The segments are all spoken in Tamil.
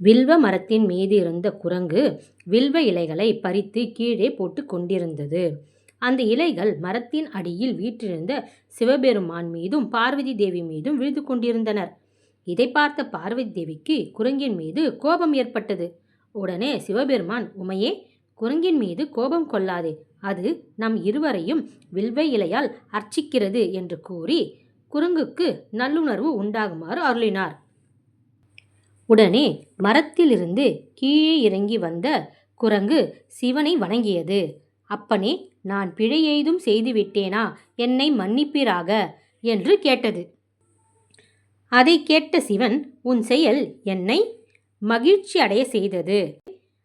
வில்வ மரத்தின் மீது இருந்த குரங்கு வில்வ இலைகளை பறித்து கீழே போட்டுக் கொண்டிருந்தது. அந்த இலைகள் மரத்தின் அடியில் வீற்றிருந்த சிவபெருமான் மீதும் பார்வதி தேவி மீதும் விழுந்து கொண்டிருந்தனர். இதை பார்த்த பார்வதி தேவிக்கு குரங்கின் மீது கோபம் ஏற்பட்டது. உடனே சிவபெருமான் உமையே குரங்கின் மீது கோபம் கொள்ளாதே அது நம் இருவரையும் வில்வ இலையால் அர்ச்சிக்கிறது என்று கூறி குரங்குக்கு நல்லுணர்வு உண்டாகுமாறு அருளினார். உடனே மரத்திலிருந்து கீழே இறங்கி வந்த குரங்கு சிவனை வணங்கியது. அப்பனே நான் பிழை ஏதும் செய்துவிட்டேனா என்னை மன்னிப்பீராக என்று கேட்டது. அதைக் கேட்ட சிவன் உன் செயல் என்னை மகிழ்ச்சி அடைய செய்தது.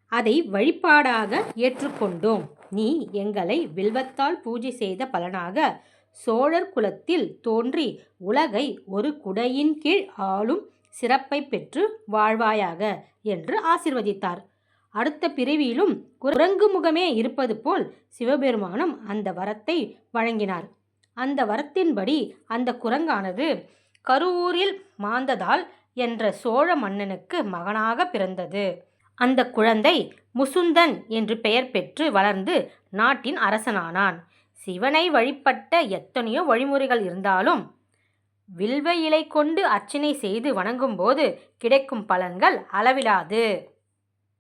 அதை வழிபாடாக ஏற்றுக்கொண்டோம் நீ எங்களை வில்வத்தால் பூஜை செய்த பலனாக சோழர் குலத்தில் தோன்றி உலகை ஒரு குடையின் கீழ் ஆளும் சிறப்பைப் பெற்று வாழ்வாயாக என்று ஆசிர்வதித்தார் அடுத்த பிறவியிலும் குரங்கு முகமே இருப்பது போல் சிவபெருமானும் அந்த வரத்தை வழங்கினார். அந்த வரத்தின்படி அந்த குரங்கானது கருவூரில் மாந்ததால் என்ற சோழ மன்னனுக்கு மகனாக பிறந்தது. அந்த குழந்தை முசுந்தன் என்று பெயர் பெற்று வளர்ந்து நாட்டின் அரசனானான். சிவனை வழிபட்ட எத்தனையோ வழிமுறைகள் இருந்தாலும் வில்வ இலை கொண்டு அர்ச்சனை செய்து வணங்கும்போது கிடைக்கும் பலன்கள் அளவிலாது.